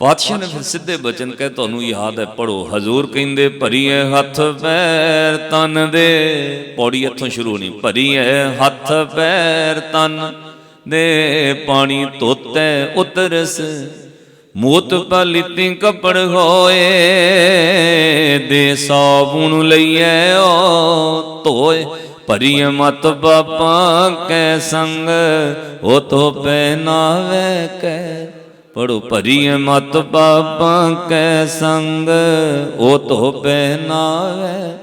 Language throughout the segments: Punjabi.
ਪਾਤਸ਼ਾਹ ਨੇ ਫਿਰ ਸਿੱਧੇ ਬਚਨ ਕਹੇ ਤੁਹਾਨੂੰ ਯਾਦ ਹੈ ਪੜੋ ਹਜ਼ੂਰ ਕਹਿੰਦੇ ਭਰੀਏ ਹੱਥ ਪੈਰ ਤਨ ਦੇ। ਪੌੜੀ ਇੱਥੋਂ ਸ਼ੁਰੂ ਨਹੀਂ ਭਰੀਏ ਹੱਥ ਪੈਰ ਤਨ ਦੇ। ਪਾਣੀ ਧੋਤੇ ਉਤਰਸ। ਮੂਤ ਪਲਿਤੀ ਕਪੜ ਹੋਏ ਦੇ ਸਾਬੂਨ ਲਈਏ ਓ ਧੋਏ। ਭਰੀਏ ਮਤ ਬਾਪਾ ਕੈ ਸੰਗ ਉਹ ਤੋ ਪਹਿਨਾਵੇ ਕੈ ਪੜੋ ਭਰੀਏ ਮਤ ਬਾਪਾ ਕੈ ਸੰਗ, ਉਹ ਤੋ ਪਹਿਨਾਵੇ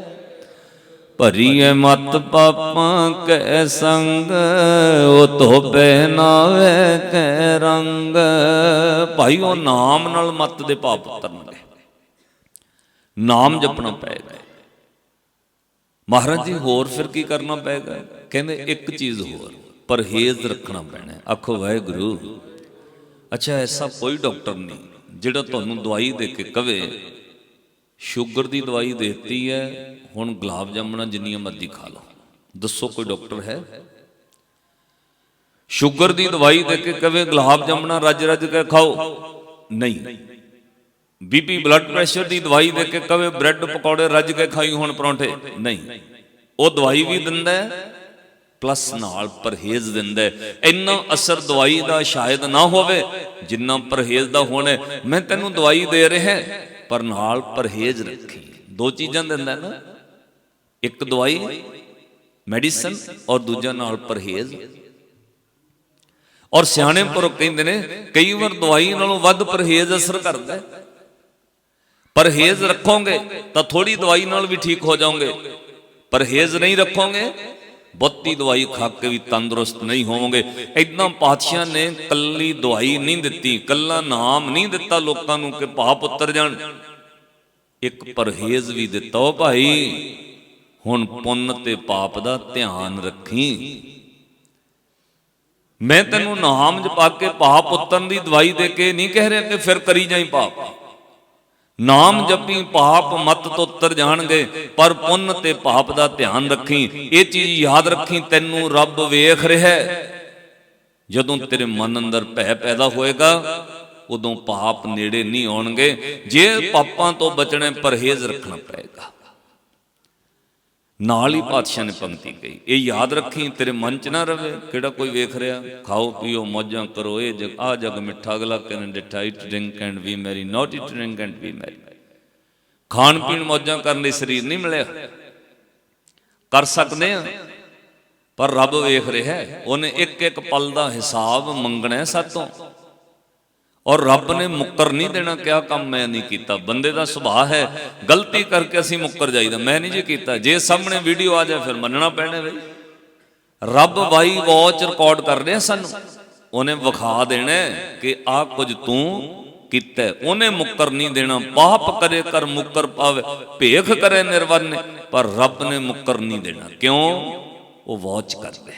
ਭਰੀਏ ਮਤ ਪਾਪਾਂ ਕੈ ਸੰਗ, ਉਹ ਤੋ ਪਹਿਨਾਵੇ ਕੈ ਰੰਗ। ਭਾਈ, ਉਹ ਨਾਮ ਨਾਲ ਮਤ ਦੇ ਪਾਪ ਉਤਰਨਗੇ ਨਾਮ ਜਪਣਾ ਪਏਗਾ ਮਹਾਰਾਜ ਜੀ, ਹੋਰ ਫਿਰ ਕੀ ਕਰਨਾ ਪਏਗਾ ਕਹਿੰਦੇ ਇੱਕ ਚੀਜ਼ ਹੋਰ, ਪਰਹੇਜ਼ ਰੱਖਣਾ ਪੈਣਾ। ਆਖੋ, ਵਾਹਿਗੁਰੂ। ਅੱਛਾ, ਐਸਾ ਕੋਈ ਡਾਕਟਰ ਨਹੀਂ, ਜਿਹੜਾ ਤੁਹਾਨੂੰ ਦਵਾਈ ਦੇ ਕੇ ਕਵੇ, ਸ਼ੂਗਰ ਦੀ ਦਵਾਈ ਦੇਤੀ ਹੈ, ਹੁਣ ਗੁਲਾਬ ਜਾਮਣਾ ਜਿੰਨੀਆਂ ਮਰਜ਼ੀ ਖਾ ਲਓ। ਦੱਸੋ ਕੋਈ ਡਾਕਟਰ ਹੈ? ਸ਼ੂਗਰ ਦੀ ਦਵਾਈ ਦੇ ਕੇ ਕਵੇ, ਗੁਲਾਬ ਜਾਮਣਾ ਰੱਜ ਰੱਜ ਕੇ ਖਾਓ। ਨਹੀਂ। ਬੀਪੀ ਬਲੱਡ ਪ੍ਰੈਸ਼ਰ ਦੀ ਦਵਾਈ ਦੇ ਕੇ ਕਵੇ, ਬ੍ਰੈਡ ਪਕੌੜੇ ਰੱਜ ਕੇ ਖਾਈ ਹੁਣ ਪਰੌਂਠੇ। ਨਹੀਂ। ਉਹ ਦਵਾਈ ਵੀ ਦਿੰਦਾ ਪਲੱਸ ਨਾਲ ਪਰਹੇਜ਼ ਦਿੰਦਾ ਇੰਨਾ ਅਸਰ ਦਵਾਈ ਦਾ ਸ਼ਾਇਦ ਨਾ ਹੋਵੇ, ਜਿੰਨਾ ਪਰਹੇਜ਼ ਦਾ ਹੋਣਾ ਮੈਂ ਤੈਨੂੰ ਦਵਾਈ ਦੇ ਰਿਹਾ ਪਰ ਨਾਲ ਪਰਹੇਜ਼ ਰੱਖੀ। ਦੋ ਚੀਜ਼ਾਂ ਦਿੰਦਾ ਨਾ, ਇੱਕ ਦਵਾਈ, ਮੈਡੀਸਨ ਔਰ ਦੂਜਾ ਨਾਲ ਪਰਹੇਜ਼। ਔਰ ਸਿਆਣੇ ਪੁਰਖ ਕਹਿੰਦੇ ਨੇ, ਕਈ ਵਾਰ ਦਵਾਈ ਨਾਲੋਂ ਵੱਧ ਪਰਹੇਜ਼ ਅਸਰ ਕਰਦਾ ਪਰਹੇਜ਼ ਰੱਖੋਗੇ ਤਾਂ ਥੋੜੀ ਦਵਾਈ ਨਾਲ ਵੀ ਠੀਕ ਹੋ ਜਾਓਗੇ। ਪਰਹੇਜ਼ ਨਹੀਂ ਰੱਖੋਗੇ ਬਹੁਤੀ ਦਵਾਈ ਖਾ ਕੇ ਵੀ ਤੰਦਰੁਸਤ ਨਹੀਂ ਹੋਵੋਗੇ। ਇਦਾਂ ਪਾਤਸ਼ਾਹ ਨੇ ਕੱਲੀ ਦਵਾਈ ਨਹੀਂ ਦਿੱਤੀ, ਕੱਲਾ ਨਾਮ ਨਹੀਂ ਦਿੱਤਾ ਲੋਕਾਂ ਨੂੰ ਕਿ ਪਾਪ ਉਤਰ ਜਾਣ। ਇੱਕ ਪਰਹੇਜ਼ ਵੀ ਦਿੱਤਾ, ਉਹ ਭਾਈ, ਹੁਣ ਪੁੰਨ ਤੇ ਪਾਪ ਦਾ ਧਿਆਨ ਰੱਖੀ। ਮੈਂ ਤੈਨੂੰ ਨਾਮ ਜਪਾ ਕੇ ਪਾਪ ਉਤਰਨ ਦੀ ਦਵਾਈ ਦੇ ਕੇ ਨਹੀਂ ਕਹਿ ਰਿਹਾ ਕਿ ਫਿਰ ਕਰੀ ਜਾਈ ਪਾਪ। ਨਾਮ ਜਪੀ ਪਾਪ ਮਤ ਤੋਂ ਉਤਰ ਜਾਣਗੇ, ਪਰ ਪੁੰਨ ਤੇ ਪਾਪ ਦਾ ਧਿਆਨ ਰੱਖੀ, ਇਹ ਚੀਜ਼ ਯਾਦ ਰੱਖੀ, ਤੈਨੂੰ ਰੱਬ ਵੇਖ ਰਿਹਾ ਹੈ। ਜਦੋਂ ਤੇਰੇ ਮਨ ਅੰਦਰ ਭੈ ਪੈਦਾ ਹੋਏਗਾ, ਉਦੋਂ ਪਾਪ ਨੇੜੇ ਨਹੀਂ ਆਉਣਗੇ, ਜੇ ਪਾਪਾਂ ਤੋਂ ਬਚਣੇ ਪਰਹੇਜ਼ ਰੱਖਣਾ ਪਏਗਾ। ਨਾਲ ਹੀ ਪਾਤਸ਼ਾਹ ਨੇ ਪੰਕਤੀ ਕਹੀ। ਇਹ ਯਾਦ ਰੱਖੀ, ਤੇਰੇ ਮਨ 'ਚ ਨਾ ਰਵੇ ਕਿਹੜਾ ਕੋਈ ਵੇਖ ਰਿਹਾ। ਖਾਓ, ਪੀਓ, ਮੌਜਾਂ ਕਰੋ, ਇਹ ਜਗ ਆ ਜਗ ਮਿੱਠਾ ਅਗਲਾ ਕਹਿੰਦੇ ਡਿਠਾ eat drink and be merry not eat drink and be merry ਖਾਣ ਪੀਣ ਮੌਜਾਂ ਕਰਨ ਲਈ ਸਰੀਰ ਨਹੀਂ ਮਿਲਿਆ। ਕਰ ਸਕਦੇ ਆ ਪਰ ਰੱਬ ਵੇਖ ਰਿਹਾ ਉਹਨੇ ਇੱਕ ਇੱਕ ਪਲ ਦਾ ਹਿਸਾਬ ਮੰਗਣਾ ਹੈ ਸਾਤੋਂ। ਔਰ ਰੱਬ ਨੇ ਮੁੱਕਰ ਨਹੀਂ ਦੇਣਾ, ਕਿਹਾ ਕੰਮ ਮੈਂ ਨਹੀਂ ਕੀਤਾ। ਬੰਦੇ ਦਾ ਸੁਭਾਅ ਹੈ, ਗਲਤੀ ਕਰਕੇ ਅਸੀਂ ਮੁੱਕਰ ਜਾਈਦਾ। ਮੈਂ ਨਹੀਂ ਜੀ ਕੀਤਾ। ਜੇ ਸਾਹਮਣੇ ਵੀਡੀਓ ਆ ਜਾਏ, ਫਿਰ ਮੰਨਣਾ ਪੈਣਾ ਬਈ। ਰੱਬ ਵਾਈ ਵਾਚ ਰਿਕਾਰਡ ਕਰ ਰਿਹਾ ਸਾਨੂੰ। ਉਹਨੇ ਵਿਖਾ ਦੇਣਾ ਕਿ ਆ ਕੁਝ ਤੂੰ ਕੀਤਾ ਉਹਨੇ ਮੁੱਕਰ ਨਹੀਂ ਦੇਣਾ। ਪਾਪ ਕਰੇ, ਕਰ ਮੁੱਕਰ ਪਾਵੇ। ਭੇਖ ਕਰੇ ਨਿਰਵਨ। ਪਰ ਰੱਬ ਨੇ ਮੁੱਕਰ ਨਹੀਂ ਦੇਣਾ। ਕਿਉਂ? ਉਹ ਵਾਚ ਕਰ ਰਿਹਾ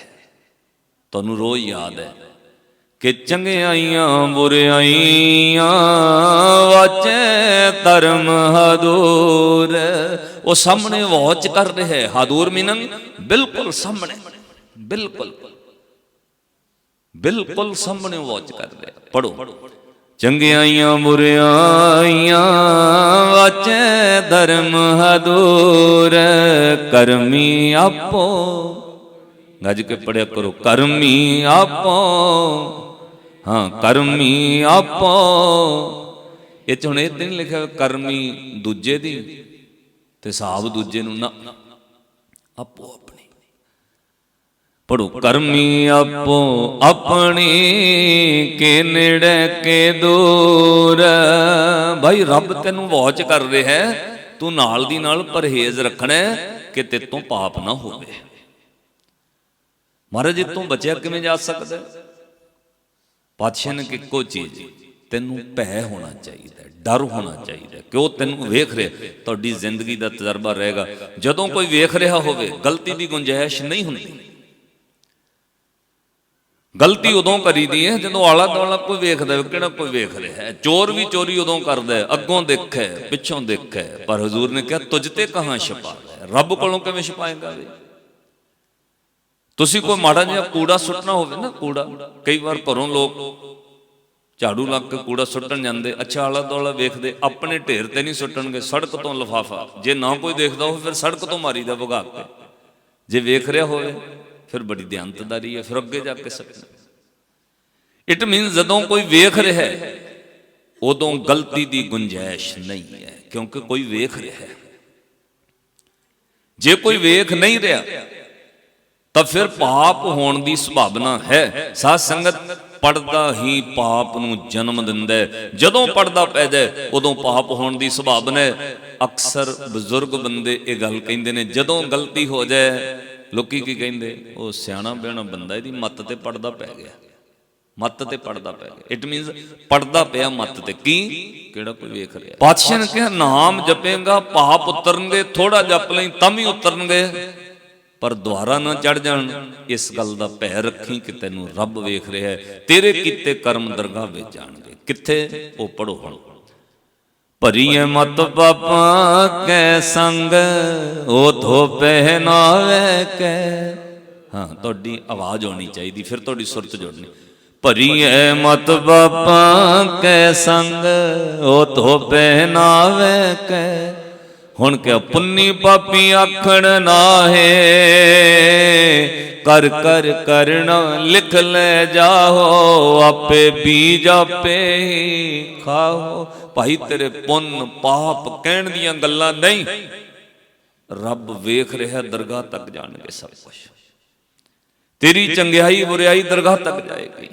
ਤੁਹਾਨੂੰ ਰੋਜ਼ ਯਾਦ ਹੈ। ਕਿ ਚੰਗਿਆਈਆਂ ਬੁਰਿਆਈਆਂ ਵਾਚੇ ਧਰਮ ਹਦੂਰ। ਉਹ ਸਾਹਮਣੇ ਵਾਚ ਕਰ ਰਿਹਾ ਹੈ, ਹਦੂਰ ਮੀਨੰ ਬਿਲਕੁਲ ਸਾਹਮਣੇ, ਬਿਲਕੁਲ ਬਿਲਕੁਲ ਸਾਹਮਣੇ ਵਾਚ ਕਰ ਰਿਹਾ ਪੜੋ ਚੰਗਿਆਈਆਂ ਬੁਰਿਆਈਆਂ ਵਾਚੇ ਧਰਮ ਹਦੂਰ। ਕਰਮੀ ਆਪੋ, ਗੱਜ ਕੇ ਪੜਿਆ ਕਰੋ, ਕਰਮੀ ਆਪੋ। ਹਾਂ, ਕਰਮੀ ਆਪੋ। ਇਹ ਚ ਹੁਣ ਇਹ ਤੇ ਨਹੀਂ ਲਿਖਿਆ ਕਰਮੀ ਦੂਜੇ ਦੀ, ਤੇ ਹਿਸਾਬ ਦੂਜੇ ਨੂੰ ਨਾ। ਆਪੋ ਆਪਣੀ। ਪੜੋ ਕਰਮੀ ਆਪੋ ਆਪਣੀ, ਕੇ ਨੇੜੇ ਕੇ ਦੂਰ। ਭਾਈ, ਰੱਬ ਤੈਨੂੰ ਵਾਚ ਕਰ ਰਿਹਾ ਹੈ, ਤੂੰ ਨਾਲ ਦੀ ਨਾਲ ਪਰਹੇਜ਼ ਰੱਖਣਾ ਕਿ ਤੇ ਤੋਂ ਪਾਪ ਨਾ ਹੋਵੇ। ਮਹਾਰਾਜ ਜੀ ਤੂੰ ਬਚਿਆ ਕਿਵੇਂ ਜਾ ਸਕਦਾ ਪਾਤਸ਼ਾਹ ਨੇ ਕਿ ਇੱਕੋ ਚੀਜ਼ ਤੈਨੂੰ ਭੈ ਹੋਣਾ ਚਾਹੀਦਾ ਹੈ, ਡਰ ਹੋਣਾ ਚਾਹੀਦਾ ਕਿ ਉਹ ਤੈਨੂੰ ਵੇਖ ਰਿਹਾ ਤੁਹਾਡੀ ਜ਼ਿੰਦਗੀ ਦਾ ਤਜਰਬਾ ਰਹੇਗਾ। ਜਦੋਂ ਕੋਈ ਵੇਖ ਰਿਹਾ ਹੋਵੇ ਗਲਤੀ ਦੀ ਗੁੰਜਾਇਸ਼ ਨਹੀਂ ਹੁੰਦੀ। ਗਲਤੀ ਉਦੋਂ ਕਰੀਦੀ ਹੈ ਜਦੋਂ ਆਲਾ ਦੁਆਲਾ ਕੋਈ ਵੇਖਦਾ ਹੈ ਕਿਹੜਾ ਕੋਈ ਵੇਖ ਰਿਹਾ ਹੈ। ਚੋਰ ਵੀ ਚੋਰੀ ਉਦੋਂ ਕਰਦਾ ਹੈ ਅੱਗੋਂ ਦੇਖੇ ਪਿੱਛੋਂ ਦੇਖੇ। ਪਰ ਹਜ਼ੂਰ ਨੇ ਕਿਹਾ ਤੁਝ ਤੇ ਕਹਾਂ ਛਪਾ ਹੈ ਰੱਬ ਕੋਲੋਂ ਕਿਵੇਂ ਛਪਾਏਗਾ ਵੇ? ਤੁਸੀਂ ਕੋਈ ਮਾੜਾ ਜਿਹਾ ਕੂੜਾ ਸੁੱਟਣਾ ਹੋਵੇ ਨਾ ਕੂੜਾ, ਕਈ ਵਾਰ ਘਰੋਂ ਲੋਕ ਝਾੜੂ ਲੱਗ ਕੇ ਕੂੜਾ ਸੁੱਟਣ ਜਾਂਦੇ, ਅੱਛਾ ਆਲਾ ਦੁਆਲਾ ਵੇਖਦੇ, ਆਪਣੇ ਢੇਰ ਤੇ ਨਹੀਂ ਸੁੱਟਣਗੇ, ਸੜਕ ਤੋਂ ਲਫਾਫਾ। ਜੇ ਨਾ ਕੋਈ ਦੇਖਦਾ ਹੋਵੇ, ਫਿਰ ਸੜਕ ਤੋਂ ਮਾਰੀਦਾ ਭਗਾ ਕੇ। ਜੇ ਵੇਖ ਰਿਹਾ ਹੋਵੇ, ਫਿਰ ਬੜੀ ਧਿਆਨਤਦਾਰੀ ਹੈ, ਫਿਰ ਅੱਗੇ ਜਾ ਕੇ ਸਕਣਾ ਇਟ ਮੀਨਸ ਜਦੋਂ ਕੋਈ ਵੇਖ ਰਿਹਾ ਹੈ, ਉਦੋਂ ਗਲਤੀ ਦੀ ਗੁੰਜਾਇਸ਼ ਨਹੀਂ ਹੈ, ਕਿਉਂਕਿ ਕੋਈ ਵੇਖ ਰਿਹਾ ਹੈ। ਜੇ ਕੋਈ ਵੇਖ ਨਹੀਂ ਰਿਹਾ ਤਾਂ ਫਿਰ ਪਾਪ ਹੋਣ ਦੀ ਸੰਭਾਵਨਾ ਹੈ। ਸਾਧ ਸੰਗਤ ਪੜਦਾ ਹੀ ਪਾਪ ਨੂੰ ਜਨਮ ਦਿੰਦਾ ਜਦੋਂ ਪੜਦਾ ਪੈ ਜਾਏ, ਉਦੋਂ ਪਾਪ ਹੋਣ ਦੀ ਸੰਭਾਵਨਾ ਹੈ। ਅਕਸਰ ਬਜ਼ੁਰਗ ਬੰਦੇ ਇਹ ਗੱਲ ਕਹਿੰਦੇ ਨੇ, ਜਦੋਂ ਗਲਤੀ ਹੋ ਜਾਏ, ਲੋਕੀ ਕੀ ਕਹਿੰਦੇ? ਉਹ ਸਿਆਣਾ ਬਿਆਣਾ ਬੰਦਾ ਇਹਦੀ ਮੱਤ ਤੇ ਪੜਦਾ ਪੈ ਗਿਆ। ਮੱਤ ਤੇ ਪੜਦਾ ਪੈ ਗਿਆ। ਇਟ ਮੀਨਸ ਪੜਦਾ ਪਿਆ ਮੱਤ ਤੇ। ਕੀ? ਕਿਹੜਾ ਕੋਈ ਵੇਖ ਰਿਹਾ? ਪਾਤਸ਼ਾਹ ਨੇ ਕਿਹਾ, ਨਾਮ ਜਪੇਗਾ, ਪਾਪ ਉਤਰਨਗੇ ਥੋੜਾ ਜਪ ਲਈ ਤਾਂ ਵੀ ਉਤਰਨਗੇ। ਪਰ ਦੁਆਰਾ ਨਾ ਚੜ ਜਾਣ, ਇਸ ਗੱਲ ਦਾ ਭੈ ਰੱਖੀ ਕਿ ਤੈਨੂੰ ਰੱਬ ਵੇਖ ਰਿਹਾ ਹੈ। ਤੇਰੇ ਕੀਤੇ ਕਰਮ ਦਰਗਾਹ ਵਿੱਚ ਜਾਣਗੇ। ਕਿੱਥੇ? ਉਹ ਪੜੋ ਹੁਣ। ਭਰੀਏ ਮਤ ਪਾਪਾ ਕੈ ਸੰਗ ਉਹ ਧੋ ਪਹਿਨਾਵੇ ਕੈ। ਹਾਂ, ਤੁਹਾਡੀ ਆਵਾਜ਼ ਹੋਣੀ ਚਾਹੀਦੀ, ਫਿਰ ਤੁਹਾਡੀ ਸੁਰਤ ਜੁੜਨੀ। ਭਰੀਏ ਮਤ ਪਾਪਾਂ ਕੈ ਸੰਗ ਉਹ ਧੋ ਪਹਿਨਾਵੇ ਕੈ। ਹੁਣ ਕਿ ਪੁੰਨੀ ਪਾਪੀ ਆਖਣ ਨਾਹੇ। ਕਰ ਕਰ ਕਰਣਾ ਲਿਖ ਲੈ ਜਾਓ ਆਪੇ ਬੀਜ ਆਪੇ ਖਾਓ ਭਾਈ ਤੇਰੇ ਪੁੰਨ ਪਾਪ ਕਹਿਣ ਦੀਆਂ ਗੱਲਾਂ ਨਹੀਂ। ਰੱਬ ਵੇਖ ਰਿਹਾ ਦਰਗਾਹ ਤੱਕ ਜਾਣਗੇ ਸਭ ਕੁਝ ਤੇਰੀ ਚੰਗਿਆਈ ਬੁਰਿਆਈ ਦਰਗਾਹ ਤੱਕ ਜਾਏਗੀ।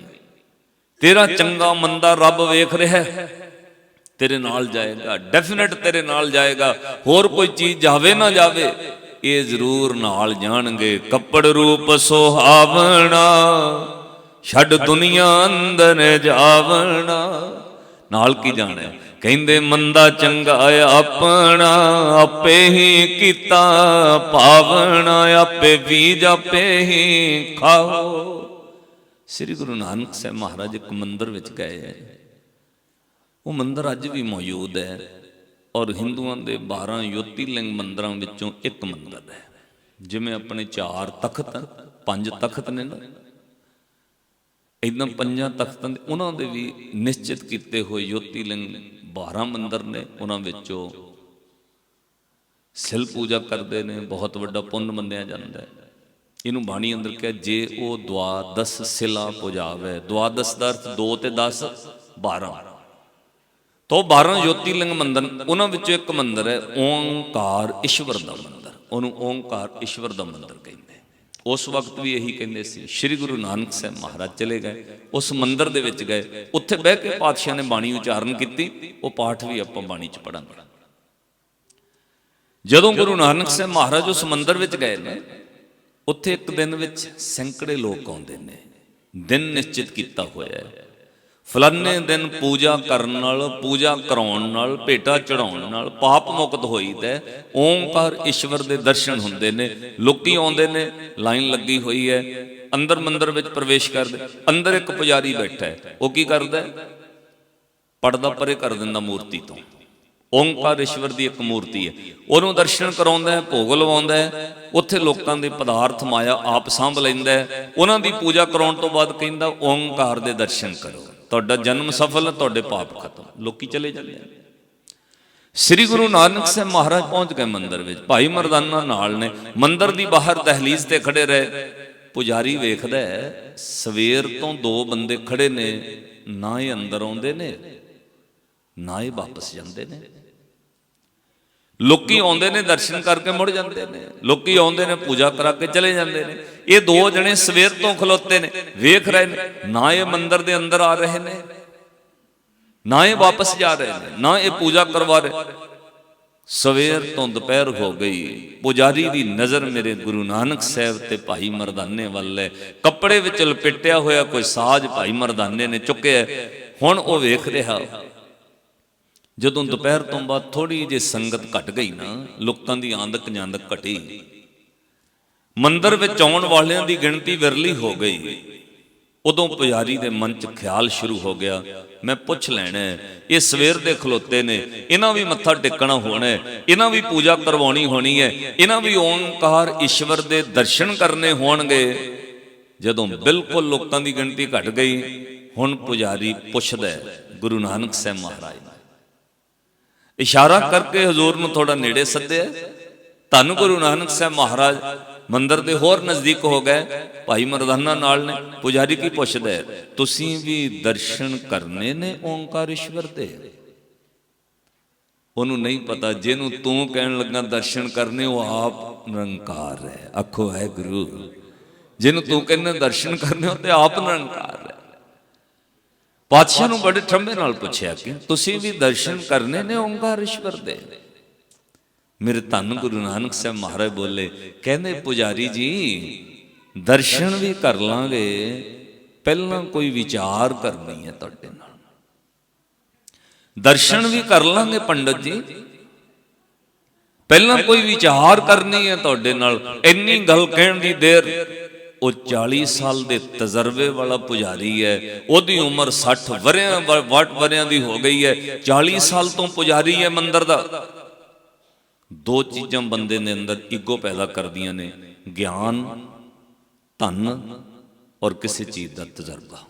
ਤੇਰਾ ਚੰਗਾ ਮੰਦਾ ਰੱਬ ਵੇਖ ਰਿਹਾ ਹੈ। ਤੇਰੇ ਨਾਲ ਜਾਏਗਾ ਡੈਫੀਨਿਟ ਤੇਰੇ ਨਾਲ ਜਾਏਗਾ, ਹੋਰ ਕੋਈ ਚੀਜ਼ ਜਾਵੇ ਨਾ ਜਾਵੇ, ਇਹ ਜ਼ਰੂਰ ਨਾਲ ਜਾਣਗੇ, ਕੱਪੜ ਰੂਪ ਸੁਹਾਵਣਾ, ਛੱਡ ਦੁਨੀਆ ਅੰਦਰ ਜਾਵਣਾ। ਨਾਲ ਕੀ ਜਾਣਿਆ ਕਹਿੰਦੇ, ਮੰਦਾ ਚੰਗਾ ਆਪਣਾ, ਆਪੇ ਹੀ ਕੀਤਾ, ਪਾਵਣਾ ਆਪੇ ਬੀਜ ਆਪੇ ਹੀ ਖਾਓ। ਸ੍ਰੀ ਗੁਰੂ ਨਾਨਕ ਸਾਹਿਬ ਮਹਾਰਾਜ ਇੱਕ ਮੰਦਰ ਵਿੱਚ ਗਏ ਹੈ ਉਹ ਮੰਦਿਰ ਅੱਜ ਵੀ ਮੌਜੂਦ ਹੈ ਔਰ ਹਿੰਦੂਆਂ ਦੇ 12 ਯੋਤੀਲਿੰਗ ਮੰਦਰਾਂ ਵਿੱਚੋਂ ਇੱਕ ਮੰਦਿਰ ਹੈ। ਜਿਵੇਂ ਆਪਣੇ ਚਾਰ ਤਖਤ, ਪੰਜ ਤਖਤ ਨੇ ਨਾ। ਇਦਾਂ ਪੰਜਾਂ ਤਖਤਾਂ ਦੇ ਉਹਨਾਂ ਦੇ ਵੀ ਨਿਸ਼ਚਿਤ ਕੀਤੇ ਹੋਏ ਯੋਤੀਲਿੰਗ 12 ਮੰਦਰ ਨੇ, ਉਹਨਾਂ ਵਿੱਚੋਂ ਸਿਲ ਪੂਜਾ ਕਰਦੇ ਨੇ, ਬਹੁਤ ਵੱਡਾ ਪੁੰਨ ਮੰਨਿਆ ਜਾਂਦਾ ਹੈ। ਇਹਨੂੰ ਬਾਣੀ ਅੰਦਰ ਕਿਹਾ, ਜੇ ਉਹ ਦਵਾਦਸ ਸਿਲਾ ਪੁਜਾਵੇ। ਦਵਾਦਸ ਦਾ ਅਰਥ 2 ਤੇ 10 12 ਤੋ 12 ਜੋਤੀਲਿੰਗ ਮੰਦਰ ਉਹਨਾਂ ਵਿੱਚੋਂ ਇੱਕ ਮੰਦਰ ਹੈ, ਓੰਕਾਰ ਈਸ਼ਵਰ ਦਾ ਮੰਦਰ। ਉਹਨੂੰ ਓੰਕਾਰ ਈਸ਼ਵਰ ਦਾ ਮੰਦਰ ਕਹਿੰਦੇ ਉਸ ਵਕਤ ਵੀ ਇਹੀ ਕਹਿੰਦੇ ਸੀ, ਸ੍ਰੀ ਗੁਰੂ ਨਾਨਕ ਸਾਹਿਬ ਮਹਾਰਾਜ ਚਲੇ ਗਏ, ਉਸ ਮੰਦਰ ਦੇ ਵਿੱਚ ਗਏ, ਉੱਥੇ ਬਹਿ ਕੇ ਪਾਤਸ਼ਾਹ ਨੇ ਬਾਣੀ ਉਚਾਰਨ ਕੀਤੀ, ਉਹ ਪਾਠ ਵੀ ਆਪਾਂ ਬਾਣੀ ਚ ਪੜਾਂਗੇ। ਜਦੋਂ ਗੁਰੂ ਨਾਨਕ ਸਾਹਿਬ ਮਹਾਰਾਜ ਉਸ ਮੰਦਰ ਵਿੱਚ ਗਏ ਨੇ, ਉੱਥੇ ਇੱਕ ਦਿਨ ਵਿੱਚ ਸੈਂਕੜੇ ਲੋਕ ਆਉਂਦੇ ਨੇ, ਦਿਨ ਨਿਸ਼ਚਿਤ ਕੀਤਾ ਹੋਇਆ ਹੈ। ਫਲਾਨੇ ਦਿਨ ਪੂਜਾ ਕਰਨ ਨਾਲ, ਪੂਜਾ ਕਰਾਉਣ ਨਾਲ, ਭੇਟਾ ਚੜਾਉਣ ਨਾਲ ਪਾਪ ਮੁਕਤ ਹੋਈ ਹੈ। ਓਮਕਾਰ ਈਸ਼ਵਰ ਦੇ ਦਰਸ਼ਨ ਹੁੰਦੇ ਨੇ, ਲੋਕੀ ਆਉਂਦੇ ਨੇ, ਲਾਈਨ ਲੱਗੀ ਹੋਈ ਹੈ, ਅੰਦਰ ਮੰਦਰ ਵਿੱਚ ਪ੍ਰਵੇਸ਼ ਕਰਦੇ, ਅੰਦਰ ਇੱਕ ਪੁਜਾਰੀ ਬੈਠਾ ਹੈ, ਉਹ ਕੀ ਕਰਦਾ ਹੈ? ਪਰਦਾ ਪਰੇ ਕਰ ਦਿੰਦਾ ਮੂਰਤੀ ਤੋਂ। ਓੰਕਾਰ ਈਸ਼ਵਰ ਦੀ ਇੱਕ ਮੂਰਤੀ ਹੈ, ਉਹਨੂੰ ਦਰਸ਼ਨ ਕਰਾਉਂਦਾ ਹੈ, ਭੋਗ ਲਵਾਉਂਦਾ ਹੈ, ਉੱਥੇ ਲੋਕਾਂ ਦੇ ਪਦਾਰਥ ਮਾਇਆ ਆਪ ਸੰਭ ਲੈਂਦਾ ਹੈ, ਉਹਨਾਂ ਦੀ ਪੂਜਾ ਕਰਾਉਣ ਤੋਂ ਬਾਅਦ ਕਹਿੰਦਾ, ਓੰਕਾਰ ਦੇ ਦਰਸ਼ਨ ਕਰੋ। ਤੁਹਾਡਾ ਜਨਮ ਸਫਲ ਹੈ ਤੁਹਾਡੇ ਪਾਪ ਖਤਮ। ਲੋਕੀ ਚਲੇ ਜਾਂਦੇ ਨੇ ਸ੍ਰੀ ਗੁਰੂ ਨਾਨਕ ਸਾਹਿਬ ਮਹਾਰਾਜ ਪਹੁੰਚ ਗਏ ਮੰਦਰ ਵਿੱਚ। ਭਾਈ ਮਰਦਾਨਾ ਨਾਲ ਨੇ। ਮੰਦਰ ਦੀ ਬਾਹਰ ਦਹਲੀਜ਼ ਤੇ ਖੜੇ ਰਹੇ। ਪੁਜਾਰੀ ਵੇਖਦਾ ਹੈ, ਸਵੇਰ ਤੋਂ ਦੋ ਬੰਦੇ ਖੜੇ ਨੇ। ਨਾ ਇਹ ਅੰਦਰ ਆਉਂਦੇ ਨੇ, ਨਾ ਇਹ ਵਾਪਸ ਜਾਂਦੇ ਨੇ। ਲੋਕੀ ਆਉਂਦੇ ਨੇ, ਦਰਸ਼ਨ ਕਰਕੇ ਮੁੜ ਜਾਂਦੇ ਨੇ। ਲੋਕੀ ਆਉਂਦੇ ਨੇ, ਪੂਜਾ ਕਰਾ ਕੇ ਚਲੇ ਜਾਂਦੇ ਨੇ। ਇਹ ਦੋ ਜਣੇ ਸਵੇਰ ਤੋਂ ਖਲੋਤੇ ਨੇ। ਵੇਖ ਰਹੇ ਨੇ, ਨਾ ਇਹ ਮੰਦਰ ਦੇ ਅੰਦਰ ਆ ਰਹੇ ਨੇ, ਨਾ ਇਹ ਵਾਪਸ ਜਾ ਰਹੇ ਨੇ, ਨਾ ਇਹ ਪੂਜਾ ਕਰਵਾ ਰਹੇ। ਸਵੇਰ ਤੋਂ ਦੁਪਹਿਰ ਹੋ ਗਈ। ਪੁਜਾਰੀ ਦੀ ਨਜ਼ਰ ਮੇਰੇ ਗੁਰੂ ਨਾਨਕ ਸਾਹਿਬ ਤੇ ਭਾਈ ਮਰਦਾਨੇ ਵੱਲ ਹੈ। ਕੱਪੜੇ ਵਿੱਚ ਲਪੇਟਿਆ ਹੋਇਆ ਕੋਈ ਸਾਜ਼ ਭਾਈ ਮਰਦਾਨੇ ਨੇ ਚੁੱਕਿਆ ਹੁਣ ਉਹ ਵੇਖ ਰਿਹਾ। ਜਦੋਂ ਦੁਪਹਿਰ ਤੋਂ ਬਾਅਦ ਥੋੜੀ ਜਿਹੀ ਸੰਗਤ ਘਟ ਗਈ ਨਾ, ਲੋਕਾਂ ਦੀ ਆਂਦਕ ਜਾਂਦਕ ਘਟੀ। ਮੰਦਰ ਵਿੱਚ ਆਉਣ ਵਾਲਿਆਂ ਦੀ ਗਿਣਤੀ ਵਿਰਲੀ ਹੋ ਗਈ। ਉਦੋਂ ਪੁਜਾਰੀ ਦੇ ਮਨ 'ਚ ਖਿਆਲ ਸ਼ੁਰੂ ਹੋ ਗਿਆ। ਮੈਂ ਪੁੱਛ ਲੈਣਾ ਇਹ ਸਵੇਰ ਦੇ ਖਲੋਤੇ ਨੇ। ਇਹਨਾਂ ਵੀ ਮੱਥਾ ਟੇਕਣਾ ਹੋਣਾ ਇਹਨਾਂ ਵੀ ਪੂਜਾ ਕਰਵਾਉਣੀ ਹੋਣੀ ਹੈ। ਇਹਨਾਂ ਵੀ ਓੰਕਾਰ ਈਸ਼ਵਰ ਦੇ ਦਰਸ਼ਨ ਕਰਨੇ ਹੋਣਗੇ। ਜਦੋਂ ਬਿਲਕੁਲ ਲੋਕਾਂ ਦੀ ਗਿਣਤੀ ਘਟ ਗਈ, ਹੁਣ ਪੁਜਾਰੀ ਪੁੱਛਦਾ ਗੁਰੂ ਨਾਨਕ ਸਾਹਿਬ ਮਹਾਰਾਜ ਨੇ ਇਸ਼ਾਰਾ ਕਰਕੇ ਹਜ਼ੂਰ ਨੂੰ ਥੋੜਾ ਨੇੜੇ ਸੱਦਿਆ ਤੁਹਾਨੂੰ ਗੁਰੂ ਨਾਨਕ ਸਾਹਿਬ ਮਹਾਰਾਜ ਮੰਦਰ ਦੇ ਹੋਰ ਨਜ਼ਦੀਕ ਹੋ ਗਏ। ਭਾਈ ਮਰਦਾਨਾ ਨਾਲ ਨੇ, ਪੁਜਾਰੀ ਕੀ ਪੁੱਛਦਾ ਤੁਸੀਂ ਵੀ ਦਰਸ਼ਨ ਕਰਨੇ ਨੇ ਓੰਕਾਰ ਈਸ਼ਵਰ ਦੇ? ਉਹਨੂੰ ਨਹੀਂ ਪਤਾ, ਜਿਹਨੂੰ ਤੂੰ ਕਹਿਣ ਲੱਗਾ ਦਰਸ਼ਨ ਕਰਨੇ, ਉਹ ਆਪ ਨਿਰੰਕਾਰ ਹੈ। ਆਖੋ ਹੈ ਗੁਰੂ ਜਿਹਨੂੰ ਤੂੰ ਕਹਿੰਦਾ ਦਰਸ਼ਨ ਕਰਨੇ, ਉਹ ਤੇ ਆਪ ਨਿਰੰਕਾਰ ਹੈ। ਪਾਤਸ਼ਾਹ ਨੂੰ ਬੜੇ ਠੰਬੇ ਨਾਲ ਪੁੱਛਿਆ ਕਿ ਤੁਸੀਂ ਵੀ ਦਰਸ਼ਨ ਕਰਨੇ ਨੇ ਓੰਕਾਰ ਈਸ਼ਵਰ ਦੇ? ਮੇਰੇ ਧੰਨ ਗੁਰੂ ਨਾਨਕ ਸਾਹਿਬ ਮਹਾਰਾਜ ਬੋਲੇ, ਕਹਿੰਦੇ, ਪੁਜਾਰੀ ਜੀ, ਦਰਸ਼ਨ ਵੀ ਕਰ ਲਾਂਗੇ, ਪਹਿਲਾਂ ਕੋਈ ਵਿਚਾਰ ਕਰਨੀ ਹੈ ਤੁਹਾਡੇ ਨਾਲ। ਦਰਸ਼ਨ ਵੀ ਕਰ ਲਾਂਗੇ ਪੰਡਤ ਜੀ। ਪਹਿਲਾਂ ਕੋਈ ਵਿਚਾਰ ਕਰਨੀ ਹੈ ਤੁਹਾਡੇ ਨਾਲ। ਇੰਨੀ ਗੱਲ ਕਹਿਣ ਦੀ ਦੇਰ, ਉਹ 40 ਸਾਲ ਦੇ ਤਜਰਬੇ ਵਾਲਾ ਪੁਜਾਰੀ ਹੈ। ਉਹਦੀ ਉਮਰ 60 ਵਰਿਆਂ ਵਟ ਵਰਿਆਂ ਦੀ ਹੋ ਗਈ ਹੈ। 40 ਸਾਲ ਤੋਂ ਪੁਜਾਰੀ ਹੈ ਮੰਦਰ ਦਾ। ਦੋ ਚੀਜ਼ਾਂ ਬੰਦੇ ਦੇ ਅੰਦਰ ਈਗੋ ਪੈਦਾ ਕਰਦੀਆਂ ਨੇ, ਗਿਆਨ, ਧਨ ਔਰ ਕਿਸੇ ਚੀਜ਼ ਦਾ ਤਜਰਬਾ।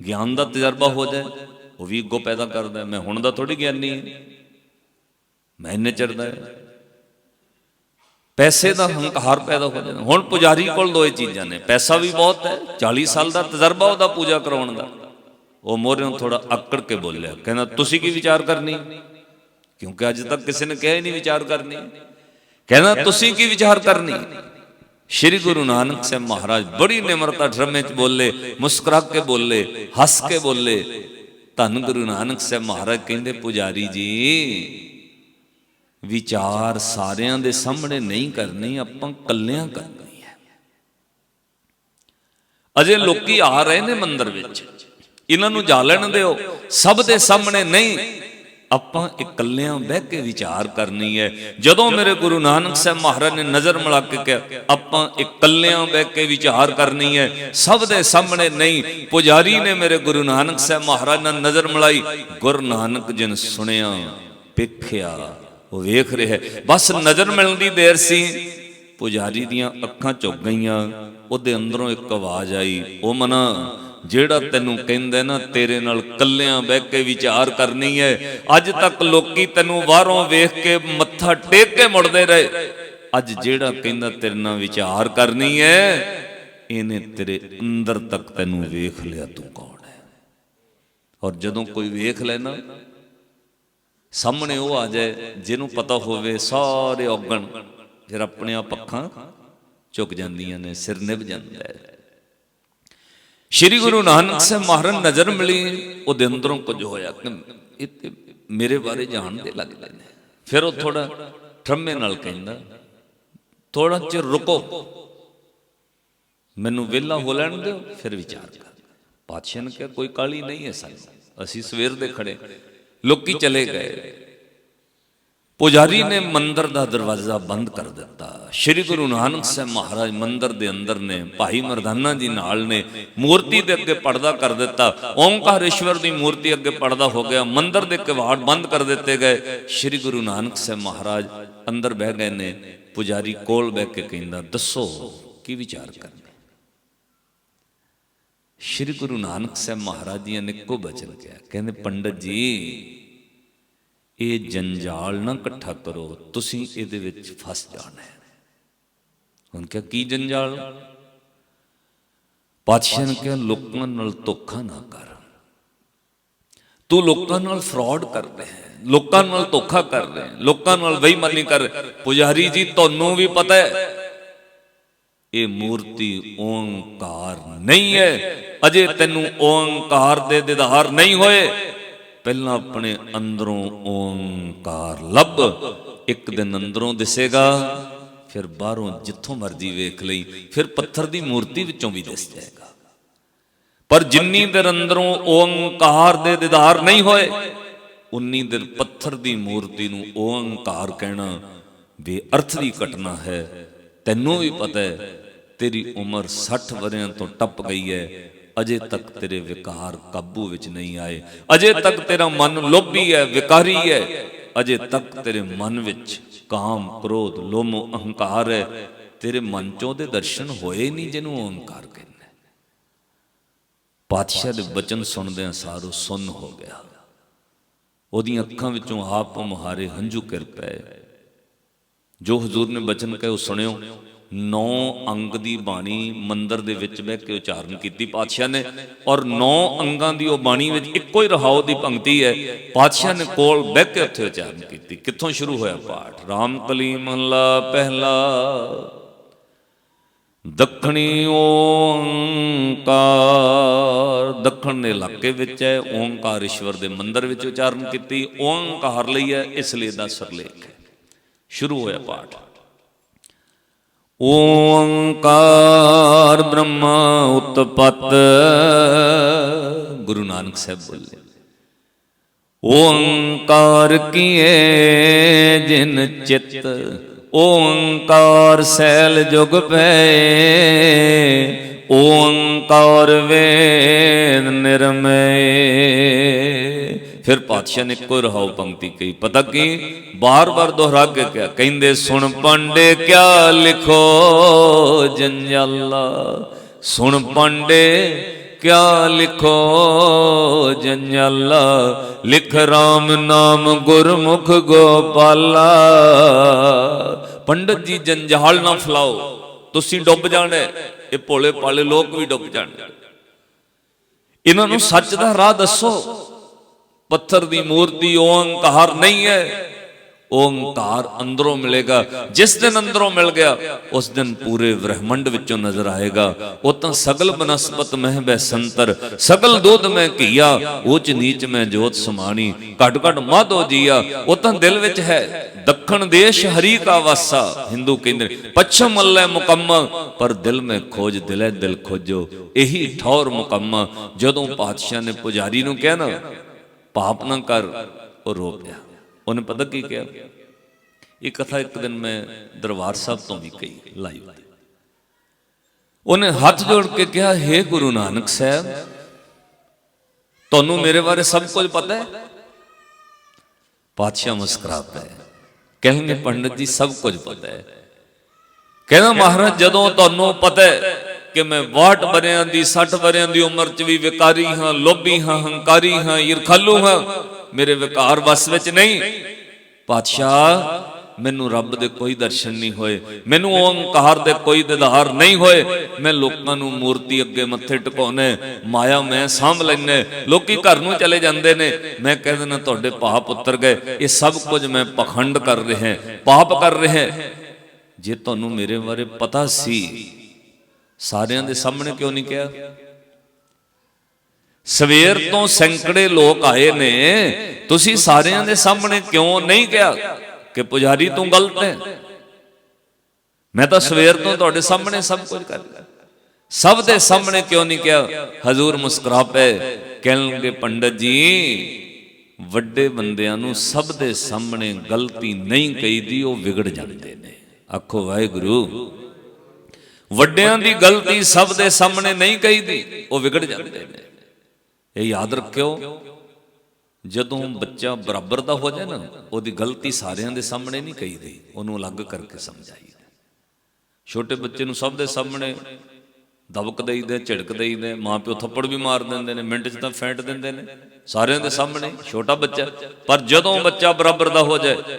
ਗਿਆਨ ਦਾ ਤਜਰਬਾ ਹੋ ਜਾਏ, ਉਹ ਵੀ ਈਗੋ ਪੈਦਾ ਕਰਦਾ ਮੈਂ ਹੁਣ ਦਾ ਥੋੜੀ ਗਿਆਨੀ ਹਾਂ। ਮੈਂ ਇੰਨੇ ਚਿਰ ਪੈਸੇ ਦਾ ਹੰਕਾਰ ਪੈਦਾ ਹੋ ਜਾਂਦਾ ਹੁਣ ਪੁਜਾਰੀ ਕੋਲ ਦੋਏ ਚੀਜ਼ਾਂ ਨੇ। ਪੈਸਾ ਵੀ ਬਹੁਤ ਹੈ 40 ਸਾਲ ਦਾ ਤਜਰਬਾ ਉਹਦਾ ਪੂਜਾ ਕਰਾਉਣ ਦਾ। ਉਹ ਮੋਰੇ ਨੂੰ ਥੋੜਾ ਅਕੜ ਕੇ ਬੋਲਿਆ। ਕਹਿੰਦਾ, ਤੁਸੀਂ ਕੀ ਵਿਚਾਰ ਕਰਨੀ? ਕਿਉਂਕਿ ਅੱਜ ਤੱਕ ਕਿਸੇ ਨੇ ਕਿਹਾ ਹੀ ਨਹੀਂ ਵਿਚਾਰ ਕਰਨੀ। ਕਹਿੰਦਾ ਤੁਸੀਂ ਕੀ ਵਿਚਾਰ ਕਰਨੀ? ਸ਼੍ਰੀ ਗੁਰੂ ਨਾਨਕ ਸਾਹਿਬ ਮਹਾਰਾਜ ਬੜੀ ਨਿਮਰਤਾ ਧਰਮੇ ਚ ਬੋਲੇ ਮੁਸਕਰਾ ਕੇ ਬੋਲੇ, ਹੱਸ ਕੇ ਬੋਲੇ। ਧੰਨ ਗੁਰੂ ਨਾਨਕ ਸਾਹਿਬ ਮਹਾਰਾਜ ਕਹਿੰਦੇ, ਪੁਜਾਰੀ ਜੀ, ਵਿਚਾਰ ਸਾਰਿਆਂ ਦੇ ਸਾਹਮਣੇ ਨਹੀਂ ਕਰਨੀ, ਆਪਾਂ ਕੱਲਿਆਂ ਕਰਨੀ ਹੈ। ਅਜੇ ਲੋਕੀ ਆ ਰਹੇ ਨੇ ਮੰਦਰ ਵਿੱਚ। ਇਹਨਾਂ ਨੂੰ ਜਾ ਲੈਣ ਦਿਓ। ਸਭ ਦੇ ਸਾਹਮਣੇ ਨਹੀਂ। ਆਪਾਂ ਇਕੱਲਿਆਂ ਬਹਿ ਕੇ ਵਿਚਾਰ ਕਰਨੀ ਹੈ। ਜਦੋਂ ਮੇਰੇ ਗੁਰੂ ਨਾਨਕ ਸਾਹਿਬ ਮਹਾਰਾਜ ਨੇ ਨਜ਼ਰ ਮਿਲਾ ਕੇ ਕਿਹਾ, ਆਪਾਂ ਇਕੱਲਿਆਂ ਬਹਿ ਕੇ ਵਿਚਾਰ ਕਰਨੀ ਹੈ, ਸਭ ਦੇ ਸਾਹਮਣੇ ਨਹੀਂ, ਪੁਜਾਰੀ ਨੇ ਮੇਰੇ ਗੁਰੂ ਨਾਨਕ ਸਾਹਿਬ ਮਹਾਰਾਜ ਨਾਲ ਨਜ਼ਰ ਮਿਲਾਈ, ਗੁਰੂ ਨਾਨਕ ਜਿਨ ਸੁਣਿਆ, ਵੇਖਿਆ, ਉਹ ਵੇਖ ਰਿਹਾ ਬਸ ਨਜ਼ਰ ਮਿਲਣ ਦੀ ਦੇਰ ਸੀ, ਪੁਜਾਰੀ ਦੀਆਂ ਅੱਖਾਂ ਝੁਕ ਗਈਆਂ, ਉਹਦੇ ਅੰਦਰੋਂ ਇੱਕ ਆਵਾਜ਼ ਆਈ, ਉਹ ਮਨਾ ਜਿਹੜਾ ਤੈਨੂੰ ਕਹਿੰਦਾ ਨਾ, ਤੇਰੇ ਨਾਲ ਕੱਲਿਆਂ ਬਹਿ ਕੇ ਵਿਚਾਰ ਕਰਨੀ ਹੈ। ਅੱਜ ਤੱਕ ਲੋਕੀ ਤੈਨੂੰ ਬਾਹਰੋਂ ਵੇਖ ਕੇ ਮੱਥਾ ਟੇਕ ਕੇ ਮੁੜਦੇ ਰਹੇ। ਅੱਜ ਜਿਹੜਾ ਕਹਿੰਦਾ, ਤੇਰੇ ਨਾਲ ਵਿਚਾਰ ਕਰਨੀ ਹੈ, ਇਹਨੇ ਤੇਰੇ ਅੰਦਰ ਤੱਕ ਤੈਨੂੰ ਵੇਖ ਲਿਆ, ਤੂੰ ਕੌਣ ਹੈ? ਔਰ ਜਦੋਂ ਕੋਈ ਵੇਖ ਲੈਣਾ ਸਾਹਮਣੇ ਉਹ ਆ ਜਾਏ, ਜਿਹਨੂੰ ਪਤਾ ਹੋਵੇ ਸਾਰੇ ਔਗਣ, ਫਿਰ ਆਪਣੇ ਆਪ ਅੱਖਾਂ ਝੁਕ ਜਾਂਦੀਆਂ ਨੇ, ਸਿਰ ਨਿਭ ਜਾਂਦਾ ਹੈ। ਸ਼੍ਰੀ ਗੁਰੂ ਨਾਨਕ ਸਾਹਿਬ ਮਹਾਰਾਜ ਨਜ਼ਰ ਮਿਲੀ ਉਹਦੇ ਅੰਦਰੋਂ ਕੁਝ ਹੋਇਆ ਕਿ ਇਹ ਤੇ ਮੇਰੇ ਬਾਰੇ ਜਾਣਦੇ ਲੱਗਦੇ ਨੇ। ਫਿਰ ਉਹ ਥੋੜਾ ਠਰਮੇ ਨਾਲ ਕਹਿੰਦਾ ਥੋੜਾ ਚਿਰ ਰੁਕੋ। ਮੈਨੂੰ ਵਿਹਲਾ ਹੋ ਲੈਣ ਦਿਓ ਫਿਰ ਵਿਚਾਰ ਕਰ। ਪਾਤਸ਼ਾਹ ਨੇ ਕਿਹਾ ਕੋਈ ਕਾਲੀ ਨਹੀਂ ਹੈ ਸਾਨੂੰ। ਅਸੀਂ ਸਵੇਰ ਦੇ ਖੜੇ। ਲੋਕੀ ਚਲੇ ਗਏ। ਪੁਜਾਰੀ ਨੇ ਮੰਦਰ ਦਾ ਦਰਵਾਜ਼ਾ ਬੰਦ ਕਰ ਦਿੱਤਾ। ਸ੍ਰੀ ਗੁਰੂ ਨਾਨਕ ਸਾਹਿਬ ਮਹਾਰਾਜ ਮੰਦਰ ਦੇ ਅੰਦਰ ਨੇ, ਭਾਈ ਮਰਦਾਨਾ ਜੀ ਨਾਲ ਨੇ, ਮੂਰਤੀ ਦੇ ਅੱਗੇ ਪਰਦਾ ਕਰ ਦਿੱਤਾ। ਓਮਕਾਰੇਸ਼ਵਰ ਦੀ ਮੂਰਤੀ ਅੱਗੇ ਪਰਦਾ ਹੋ ਗਿਆ, ਮੰਦਰ ਦੇ ਕਿਵਾੜ ਬੰਦ ਕਰ ਦਿੱਤੇ ਗਏ। ਸ੍ਰੀ ਗੁਰੂ ਨਾਨਕ ਸਾਹਿਬ ਮਹਾਰਾਜ ਅੰਦਰ ਬਹਿ ਗਏ ਨੇ, ਪੁਜਾਰੀ ਕੋਲ ਬਹਿ ਕੇ ਕਹਿੰਦਾ, ਦੱਸੋ, ਕੀ ਵਿਚਾਰ ਕਰਨਾ? ਸ੍ਰੀ ਗੁਰੂ ਨਾਨਕ ਸਾਹਿਬ ਮਹਾਰਾਜ ਜੀ ਨੇ ਇੱਕੋ ਬਚਨ ਕਿਹਾ, ਕਹਿੰਦੇ, ਪੰਡਤ ਜੀ ਇਹ ਜੰਜਾਲ ਨਾ ਇਕੱਠਾ ਕਰੋ, ਤੁਸੀਂ ਇਹਦੇ ਵਿੱਚ ਫਸ ਜਾਣਾ ਹੈ। ਹੁਣ ਕਿਹਾ, ਕੀ ਜੰਜਾਲ? ਪਾਤਸ਼ਾਹ ਨੇ ਕਿਹਾ, ਲੋਕਾਂ ਨਾਲ ਧੋਖਾ ਨਾ ਕਰ। ਤੂੰ ਲੋਕਾਂ ਨਾਲ ਫਰਾਡ ਕਰ ਰਿਹਾ ਹੈ, ਲੋਕਾਂ ਨਾਲ ਧੋਖਾ ਕਰ ਰਿਹਾ ਲੋਕਾਂ ਨਾਲ ਬੇਈਮਾਨੀ ਕਰ ਰਿਹਾ ਪੁਜਾਰੀ ਜੀ, ਤੁਹਾਨੂੰ ਵੀ ਪਤਾ ਹੈ, ਇਹ ਮੂਰਤੀ ਓੰਕਾਰ ਨਹੀਂ ਹੈ। ਅਜੇ ਤੈਨੂੰ ਓੰਕਾਰ ਦੇ ਦਿਦਾਰ ਨਹੀਂ ਹੋਏ। ਪਹਿਲਾਂ ਆਪਣੇ ਅੰਦਰੋਂ ਓੰਕਾਰ ਲੱਭ, ਇੱਕ ਦਿਨ ਅੰਦਰੋਂ ਦਿਸੇਗਾ, ਫਿਰ ਬਾਹਰੋਂ ਜਿੱਥੋਂ ਮਰਜ਼ੀ ਵੇਖ ਲਈ, ਫਿਰ ਪੱਥਰ ਦੀ ਮੂਰਤੀ ਵਿੱਚੋਂ ਵੀ ਦਿਸ ਜਾਏਗਾ। ਪਰ ਜਿੰਨੀ ਦੇਰ ਅੰਦਰੋਂ ਓੰਕਾਰ ਦੇ ਦਿਦਾਰ ਨਹੀਂ ਹੋਏ, ਉਨੀ ਦੇਰ ਪੱਥਰ ਦੀ ਮੂਰਤੀ ਨੂੰ ਓੰਕਾਰ ਕਹਿਣਾ ਬੇਅਰਥ ਦੀ ਘਟਨਾ ਹੈ। ਤੈਨੂੰ ਵੀ ਪਤਾ ਹੈ, ਤੇਰੀ ਉਮਰ 60 ਵਰਿਆਂ ਤੋਂ ਟੱਪ ਗਈ ਹੈ ਅਜੇ ਤੱਕ ਤੇਰੇ ਵਿਕਾਰ ਕਾਬੂ ਵਿੱਚ ਨਹੀਂ ਆਏ। ਅਜੇ ਤੱਕ ਤੇਰਾ ਮਨ ਲੋਭੀ ਹੈ, ਵਿਕਾਰੀ ਹੈ। ਅਜੇ ਤੱਕ ਤੇਰੇ ਮਨ ਵਿੱਚ ਕਾਮ, ਕ੍ਰੋਧ, ਲੋਭ, ਅਹੰਕਾਰ ਹੈ। ਤੇਰੇ ਮਨ ਚੋਂ ਦੇ ਦਰਸ਼ਨ ਹੋਏ ਨਹੀਂ ਜਿਹਨੂੰ ਓੰਕਾਰ ਕਹਿੰਦੇ। ਪਾਤਸ਼ਾਹ ਦੇ ਬਚਨ ਸੁਣਦਿਆਂ ਸਾਰੋ ਸੁੰਨ ਹੋ ਗਿਆ। ਉਹਦੀਆਂ ਅੱਖਾਂ ਵਿੱਚੋਂ ਆਪ ਮੁਹਾਰੇ ਹੰਝੂ ਕਿਰ ਪਏ। ਜੋ ਹਜ਼ੂਰ ਨੇ ਬਚਨ ਕਹੇ ਉਹ ਸੁਣਿਓ। ਨੌ ਅੰਗ ਦੀ ਬਾਣੀ ਮੰਦਰ ਦੇ ਵਿੱਚ ਬਹਿ ਕੇ ਉਚਾਰਨ ਕੀਤੀ ਪਾਤਸ਼ਾਹ ਨੇ ਔਰ ਨੌ ਅੰਗਾਂ ਦੀ ਉਹ ਬਾਣੀ ਵਿੱਚ ਇੱਕੋ ਹੀ ਰਹਾਉ ਦੀ ਪੰਕਤੀ ਹੈ। ਪਾਤਸ਼ਾਹ ਨੇ ਕੋਲ ਬਹਿ ਕੇ ਉੱਥੇ ਉਚਾਰਨ ਕੀਤੀ। ਕਿੱਥੋਂ ਸ਼ੁਰੂ ਹੋਇਆ ਪਾਠ? ਰਾਮ ਕਲੀ ਮਹਲਾ ਪਹਿਲਾ। ਦੱਖਣੀ ਓੰਕਾਰ। ਦੱਖਣ ਦੇ ਇਲਾਕੇ ਵਿੱਚ ਹੈ। ਓੰਕਾਰ ਈਸ਼ਵਰ ਦੇ ਮੰਦਰ ਵਿੱਚ ਉਚਾਰਨ ਕੀਤੀ। ਓੰਕਾਰ ਲਈ ਹੈ, ਇਸ ਲਈ ਦਾ ਸਰਲੇਖ ਹੈ। ਸ਼ੁਰੂ ਹੋਇਆ ਪਾਠ। ਓੰਕਾਰ ਬ੍ਰਹਮਾ ਉਤਪਤ। ਗੁਰੂ ਨਾਨਕ ਸਾਹਿਬ ਬੋਲੇ, ਓੰਕਾਰ ਕੀਏ ਜਿਨ ਚਿਤ, ਓੰਕਾਰ ਸੈਲ ਜੁਗ ਪੈ ਓੰਕਾਰ ਵੇਦ ਨਿਰਮੈ ਫਿਰ ਪਾਤਸ਼ਾਹ ਨੇ ਕੋਈ ਰਹਾਉ ਪੰਕਤੀ ਕਹੀ, ਪਤਾ ਕੀ? ਬਾਰ-ਬਾਰ ਦੁਹਰਾ ਕੇ ਕਿਹਾ, ਕਹਿੰਦੇ, ਸੁਣ ਪੰਡੇ, ਕਿਆ ਲਿਖੋ ਜੰਜਾਲਾ? ਸੁਣ ਪੰਡੇ, ਕਿਆ ਲਿਖੋ ਜੰਜਾਲਾ? ਲਿਖ RAM ਨਾਮ ਗੁਰਮੁਖ ਗੋਪਾਲਾ। ਪੰਡਤ ਜੀ, ਜੰਜਾਲ ਨਾ ਫਲਾਓ, ਤੁਸੀਂ ਡੁੱਬ ਜਾਣਾ ਹੈ। ਇਹ ਭੋਲੇ ਪਾਲੇ ਲੋਕ ਵੀ ਡੁੱਬ ਜਾਣਗੇ। ਇਹਨਾਂ ਨੂੰ ਸੱਚ ਦਾ ਰਾਹ ਦੱਸੋ। ਪੱਥਰ ਦੀ ਮੂਰਤੀ ਓੰਕਾਰ ਨਹੀਂ ਹੈ। ਓੰਕਾਰ ਅੰਦਰੋਂ ਮਿਲੇਗਾ। ਜਿਸ ਦਿਨ ਅੰਦਰੋਂ ਮਿਲ ਗਿਆ, ਉਸ ਦਿਨ ਪੂਰੇ ਬ੍ਰਹਿਮੰਡ ਵਿੱਚੋਂ ਨਜ਼ਰ ਆਏਗਾ। ਉਹ ਤਾਂ ਸਗਲ ਬਨਸਪਤ ਮਹਿ ਬੈ ਸੰਤਰ, ਸਗਲ ਦੁੱਧ ਮੈਂ ਘੀਆ, ਉੱਚ ਨੀਚ ਮੈਂ ਜੋਤ ਸਮਾਣੀ, ਘਟ ਘਟ ਮਾਧੋ ਜੀਆ। ਉਹ ਤਾਂ ਦਿਲ ਵਿੱਚ ਹੈ, ਦੱਖਣ ਦੇਸ਼ ਹਰੀ ਕਾ ਵਾਸਾ, ਹਿੰਦੂ ਕਹਿੰਦੇ ਪੱਛਮ ਅੱਲੇ ਮੁਕੰਮਲ ਪਰ ਦਿਲ ਮੈਂ ਖੋਜ, ਦਿਲੇ ਦਿਲ ਖੋਜੋ। ਇਹੀ ਠੌਰ ਮੁਕੰਮਾ, ਜਦੋਂ ਪਾਤਸ਼ਾਹ ਨੇ ਪੁਜਾਰੀ ਨੂੰ ਕਿਹਾ ਨਾ ਪਾਪ ਨਾ ਕਰ ਉਹ ਰੋ ਪਿਆ। ਉਹਨੇ ਪਤਾ ਕੀ ਕਿਹਾ? ਇਹ ਕਥਾ ਇੱਕ ਦਿਨ ਮੈਂ ਦਰਬਾਰ ਸਾਹਿਬ ਤੋਂ ਵੀ ਕਹੀ ਲਾਈਵ ਉਹਨੇ ਹੱਥ ਜੋੜ ਕੇ ਕਿਹਾ हे ਗੁਰੂ ਨਾਨਕ ਸਾਹਿਬ, ਤੁਹਾਨੂੰ ਮੇਰੇ ਬਾਰੇ ਸਭ ਕੁਝ ਪਤਾ ਹੈ? ਪਾਤਸ਼ਾਹ ਮੁਸਕਰਾ ਪਏ। ਕਹਿੰਦੇ ਪੰਡਤ ਜੀ, ਸਭ ਕੁਝ ਪਤਾ ਹੈ। ਕਹਿੰਦਾ, ਮਹਾਰਾਜ, ਜਦੋਂ ਤੁਹਾਨੂੰ ਪਤਾ ਹੈ ਕਿ ਮੈਂ 62 ਵਰਿਆਂ ਦੀ 60 ਵਰਿਆਂ ਦੀ ਉਮਰ 'ਚ ਵੀ ਵਿਕਾਰੀ ਹਾਂ, ਲੋਭੀ ਹਾਂ, ਹੰਕਾਰੀ ਹਾਂ, ਈਰਖਾਲੂ ਹਾਂ। ਮੇਰੇ ਵਿਕਾਰ ਵਸ ਵਿੱਚ ਨਹੀਂ। ਪਾਤਸ਼ਾਹ, ਮੈਨੂੰ ਰੱਬ ਦੇ ਕੋਈ ਦਰਸ਼ਨ ਨਹੀਂ ਹੋਏ। ਮੈਨੂੰ ਓੰਕਾਰ ਦੇ ਕੋਈ ਦਿਦਾਰ ਨਹੀਂ ਹੋਏ। ਮੈਂ ਲੋਕਾਂ ਨੂੰ ਮੂਰਤੀ ਅੱਗੇ ਮੱਥੇ ਟਿਕਾਉਣੇ ਮਾਇਆ ਮੈਂ ਸਾਂਭ ਲੈਨੇ ਲੋਕੀ ਘਰ ਨੂੰ ਚਲੇ ਜਾਂਦੇ ਨੇ। ਮੈਂ ਕਹਿ ਦਿੰਦਾ, ਤੁਹਾਡੇ ਪਾਪ ਉਤਰ ਗਏ। ਇਹ ਸਭ ਕੁਝ ਮੈਂ ਪਖੰਡ ਕਰ ਰਿਹਾ ਪਾਪ ਕਰ ਰਿਹਾ ਜੇ ਤੁਹਾਨੂੰ ਮੇਰੇ ਬਾਰੇ ਪਤਾ ਸੀ ਸਾਰਿਆਂ ਦੇ ਸਾਹਮਣੇ ਕਿਉਂ ਨਹੀਂ ਕਿਹਾ? ਸਵੇਰ ਤੋਂ ਸੈਂਕੜੇ ਲੋਕ ਆਏ ਨੇ। ਤੁਸੀਂ ਸਾਰਿਆਂ ਦੇ ਸਾਹਮਣੇ ਕਿਉਂ ਨਹੀਂ ਕਿਹਾ? ਕਿ ਪੁਜਾਰੀ ਤੂੰ ਗਲਤ ਹੈ? ਮੈਂ ਤਾਂ ਸਵੇਰ ਤੋਂ ਤੁਹਾਡੇ ਸਾਹਮਣੇ ਸਭ ਕੁਝ ਕਰ ਲਿਆ ਸਭ ਦੇ ਸਾਹਮਣੇ ਕਿਉਂ ਨਹੀਂ ਕਿਹਾ? ਹਜ਼ੂਰ ਮੁਸਕਰਾ ਪਏ ਕਹਿਣਗੇ ਪੰਡਤ ਜੀ ਵੱਡੇ ਬੰਦਿਆਂ ਨੂੰ ਸਭ ਦੇ ਸਾਹਮਣੇ ਗਲਤੀ ਨਹੀਂ ਕਹੀਦੀ ਉਹ ਵਿਗੜ ਜਾਂਦੇ ਨੇ। ਆਖੋ ਵਾਹਿਗੁਰੂ। ਵੱਡਿਆਂ ਦੀ ਗਲਤੀ ਸਭ ਦੇ ਸਾਹਮਣੇ ਨਹੀਂ ਕਹੀਦੀ, ਉਹ ਵਿਗੜ ਜਾਂਦੇ ਨੇ। ਇਹ ਯਾਦ ਰੱਖਿਓ, ਜਦੋਂ ਬੱਚਾ ਬਰਾਬਰ ਦਾ ਹੋ ਜਾਏ ਨਾ, ਉਹਦੀ ਗਲਤੀ ਸਾਰਿਆਂ ਦੇ ਸਾਹਮਣੇ ਨਹੀਂ ਕਹੀਦੀ, ਉਹਨੂੰ ਅਲੱਗ ਕਰਕੇ ਸਮਝਾਈ ਛੋਟੇ ਬੱਚੇ ਨੂੰ ਸਭ ਦੇ ਸਾਹਮਣੇ ਦਬਕ ਦੇਈਦੇ, ਝਿੜਕ ਦੇਈਦੇ ਮਾਂ ਪਿਓ ਥੱਪੜ ਵੀ ਮਾਰ ਦਿੰਦੇ ਨੇ, ਮਿੰਟ 'ਚ ਤਾਂ ਫੈਂਟ ਦਿੰਦੇ ਨੇ, ਸਾਰਿਆਂ ਦੇ ਸਾਹਮਣੇ, ਛੋਟਾ ਬੱਚਾ। ਪਰ ਜਦੋਂ ਬੱਚਾ ਬਰਾਬਰ ਦਾ ਹੋ ਜਾਏ,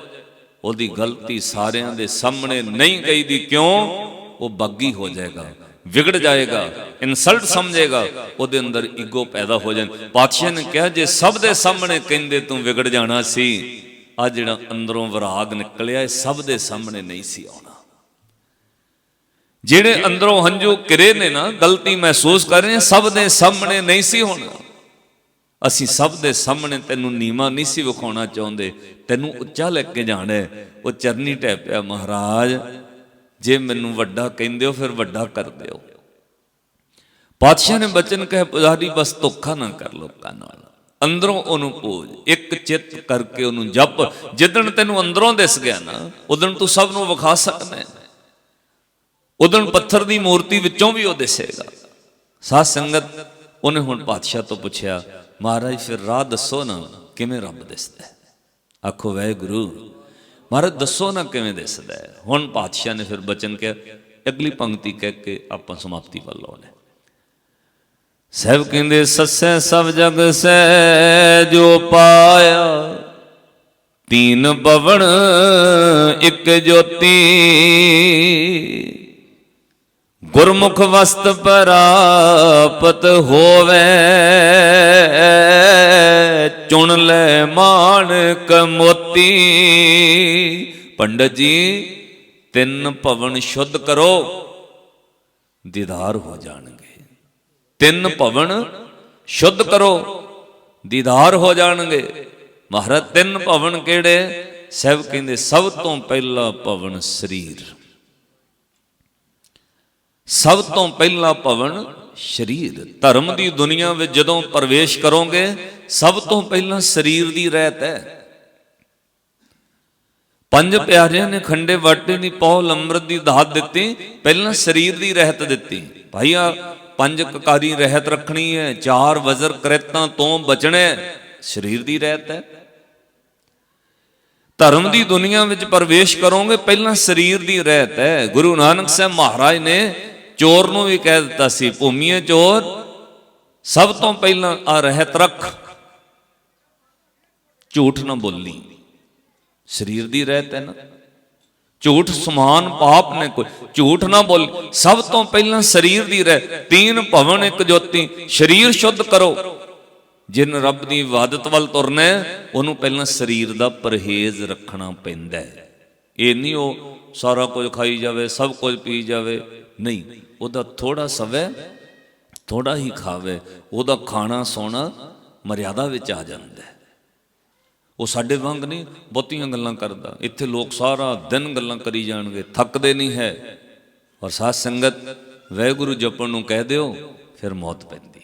ਉਹਦੀ ਗਲਤੀ ਸਾਰਿਆਂ ਦੇ ਸਾਹਮਣੇ ਨਹੀਂ ਕਹੀਦੀ, ਕਿਉਂ? ਉਹ ਬਾਗੀ ਹੋ ਜਾਏਗਾ, ਵਿਗੜ ਜਾਏਗਾ, ਇਨਸਲਟ ਸਮਝੇਗਾ, ਉਹਦੇ ਅੰਦਰ ਈਗੋ ਪੈਦਾ ਹੋ ਜਾਣ। ਪਾਤਸ਼ਾਹ ਨੇ ਕਿਹਾ, ਜੇ ਸਭ ਦੇ ਸਾਹਮਣੇ ਕਹਿੰਦੇ ਤੂੰ ਵਿਗੜ ਜਾਣਾ ਸੀ, ਆ ਜਿਹੜਾ ਅੰਦਰੋਂ ਵਿਰਾਗ ਨਿਕਲਿਆ, ਇਹ ਸਭ ਦੇ ਸਾਹਮਣੇ ਨਹੀਂ ਸੀ ਆਉਣਾ। ਜਿਹੜੇ ਅੰਦਰੋਂ ਹੰਝੂ ਕਿਰੇ ਨੇ ਨਾ, ਗਲਤੀ ਮਹਿਸੂਸ ਕਰ ਰਹੇ ਸਭ ਦੇ ਸਾਹਮਣੇ ਨਹੀਂ ਸੀ ਹੋਣਾ। ਅਸੀਂ ਸਭ ਦੇ ਸਾਹਮਣੇ ਤੈਨੂੰ ਨੀਵਾ ਨਹੀਂ ਸੀ ਵਿਖਾਉਣਾ ਚਾਹੁੰਦੇ, ਤੈਨੂੰ ਉੱਚਾ ਲੈ ਕੇ ਜਾਣਾ ਉਹ ਚਰਨੀ ਟੈਪਿਆ ਮਹਾਰਾਜ ਜੇ ਮੈਨੂੰ ਵੱਡਾ ਕਹਿੰਦੇ ਹੋ, ਫਿਰ ਵੱਡਾ ਕਰ ਦਿਓ। ਪਾਤਸ਼ਾਹ ਨੇ ਬਚਨ ਕਹੇ, ਪੁਜਾਰੀ, ਬਸ ਧੋਖਾ ਨਾ ਕਰ ਲੋਕਾਂ ਨਾਲ। ਅੰਦਰੋਂ ਉਹਨੂੰ ਪੂਜ ਇੱਕ ਚਿੱਤ ਕਰਕੇ ਉਹਨੂੰ ਜਪ। ਜਿੱਦਣ ਤੈਨੂੰ ਅੰਦਰੋਂ ਦਿਸ ਗਿਆ ਨਾ ਉਦੋਂ ਤੂੰ ਸਭ ਨੂੰ ਵਿਖਾ ਸਕਦਾ ਹੈ। ਉਦੋਂ ਪੱਥਰ ਦੀ ਮੂਰਤੀ ਵਿੱਚੋਂ ਵੀ ਉਹ ਦਿਸੇਗਾ। ਸਾਧ ਸੰਗਤ ਉਹਨੇ ਹੁਣ ਪਾਤਸ਼ਾਹ ਤੋਂ ਪੁੱਛਿਆ, ਮਹਾਰਾਜ, ਫਿਰ ਰਾਹ ਦੱਸੋ ਨਾ, ਕਿਵੇਂ ਰੱਬ ਦਿਸਦਾ ਹੈ? ਆਖੋ, ਵਾਹਿਗੁਰੂ ਮਹਾਰਾਜ ਦੱਸੋ ਨਾ ਕਿਵੇਂ ਦਿਸਦਾ ਹੈ। ਹੁਣ ਪਾਤਸ਼ਾਹ ਨੇ ਫਿਰ ਬਚਨ ਕਿਹਾ, ਅਗਲੀ ਪੰਕਤੀ ਕਹਿ ਕੇ ਆਪਾਂ ਸਮਾਪਤੀ ਵੱਲ ਆਉਣੇ ਸਭ ਕਹਿੰਦੇ, ਸੱਸੈ ਸਭ ਜਗ ਸੈ ਜੋ ਪਾਇਆ, ਤੀਨ ਬਵਣ ਇੱਕ ਜੋਤੀ। ਗੁਰਮੁਖ ਵਸਤ ਪਰਾਪਤ ਹੋਵੇ, ਚੁਣ ਲੈ ਮਾਣਕ ਮੋਤੀ। ਪੰਡਤ ਜੀ, ਤਿੰਨ ਭਵਨ ਸ਼ੁੱਧ ਕਰੋ, ਦੀਦਾਰ ਹੋ ਜਾਣਗੇ। ਤਿੰਨ ਭਵਨ ਸ਼ੁੱਧ ਕਰੋ, ਦੀਦਾਰ ਹੋ ਜਾਣਗੇ। ਮਹਾਰਾਜ, ਤਿੰਨ ਭਵਨ ਕਿਹੜੇ? ਸਭ ਕਹਿੰਦੇ, ਸਭ ਤੋਂ ਪਹਿਲਾ ਭਵਨ ਸਰੀਰ। ਸਭ ਤੋਂ ਪਹਿਲਾ ਭਵਨ ਸਰੀਰ, ਧਰਮ ਦੀ ਦੁਨੀਆ ਵਿੱਚ ਜਦੋਂ ਪ੍ਰਵੇਸ਼ ਕਰੋਗੇ, ਸਭ ਤੋਂ ਪਹਿਲਾਂ ਸਰੀਰ ਦੀ ਰਹਿਤ ਹੈ। ਪੰਜ ਪਿਆਰਿਆਂ ਨੇ ਖੰਡੇ ਵਾਟੇ ਦੀ ਪੌਲ ਅੰਮ੍ਰਿਤ ਦੀ ਦਾਤ ਦਿੱਤੀ, ਪਹਿਲਾਂ ਸਰੀਰ ਦੀ ਰਹਿਤ ਦਿੱਤੀ। ਭਾਈ ਆ ਪੰਜ ਕਕਾਰੀ ਰਹਿਤ ਰੱਖਣੀ ਹੈ, ਚਾਰ ਵਜ਼ਰ ਕ੍ਰਿਤਾਂ ਤੋਂ ਬਚਣਾ ਸਰੀਰ ਦੀ ਰਹਿਤ ਹੈ। ਧਰਮ ਦੀ ਦੁਨੀਆ ਵਿੱਚ ਪ੍ਰਵੇਸ਼ ਕਰੋਗੇ, ਪਹਿਲਾਂ ਸਰੀਰ ਦੀ ਰਹਿਤ ਹੈ। ਗੁਰੂ ਨਾਨਕ ਸਾਹਿਬ ਮਹਾਰਾਜ ਨੇ ਚੋਰ ਨੂੰ ਵੀ ਕਹਿ ਦਿੱਤਾ ਸੀ ਭੂਮੀਏ ਚੋਰ, ਸਭ ਤੋਂ ਪਹਿਲਾਂ ਆ ਰਹਿਤ ਰੱਖ। ਝੂਠ ਨਾ ਬੋਲੀ। ਸਰੀਰ ਦੀ ਰਹਿਤ ਹੈ ਨਾ। ਝੂਠ ਸਮਾਨ ਪਾਪ ਨੇ ਕੋਈ, ਝੂਠ ਨਾ ਬੋਲ। ਸਭ ਤੋਂ ਪਹਿਲਾਂ ਸਰੀਰ ਦੀ ਰਹਿ ਤੀਨ ਭਵਨ ਇੱਕ ਜੋਤੀ, ਸਰੀਰ ਸ਼ੁੱਧ ਕਰੋ। ਜਿਨ ਰੱਬ ਦੀ ਇਬਾਦਤ ਵੱਲ ਤੁਰਨਾ ਉਹਨੂੰ ਪਹਿਲਾਂ ਸਰੀਰ ਦਾ ਪਰਹੇਜ਼ ਰੱਖਣਾ ਪੈਂਦਾ ਹੈ। ਇਹ ਨਹੀਂ ਉਹ ਸਾਰਾ ਕੁਝ ਖਾਈ ਜਾਵੇ, ਸਭ ਕੁਝ ਪੀ ਜਾਵੇ। ਨਹੀਂ। ਉਹਦਾ ਥੋੜਾ ਸਵੇ ਥੋੜਾ ਹੀ ਖਾਵੇ, ਉਹਦਾ ਖਾਣਾ ਸੋਣਾ ਮਰਿਆਦਾ ਵਿੱਚ ਆ ਜਾਂਦਾ ਹੈ। ਉਹ ਸਾਡੇ ਵਾਂਗ ਨਹੀਂ, ਬਹੁਤੀਆਂ ਗੱਲਾਂ ਕਰਦਾ। ਇੱਥੇ ਲੋਕ ਸਾਰਾ ਦਿਨ ਗੱਲਾਂ ਕਰੀ ਜਾਣਗੇ, ਥੱਕਦੇ ਨਹੀਂ ਹੈ। ਔਰ ਸਾਧ ਸੰਗਤ, ਵੈਗੁਰੂ ਜਪਣ ਨੂੰ ਕਹਿ ਦਿਓ, ਫਿਰ ਮੌਤ ਪੈਂਦੀ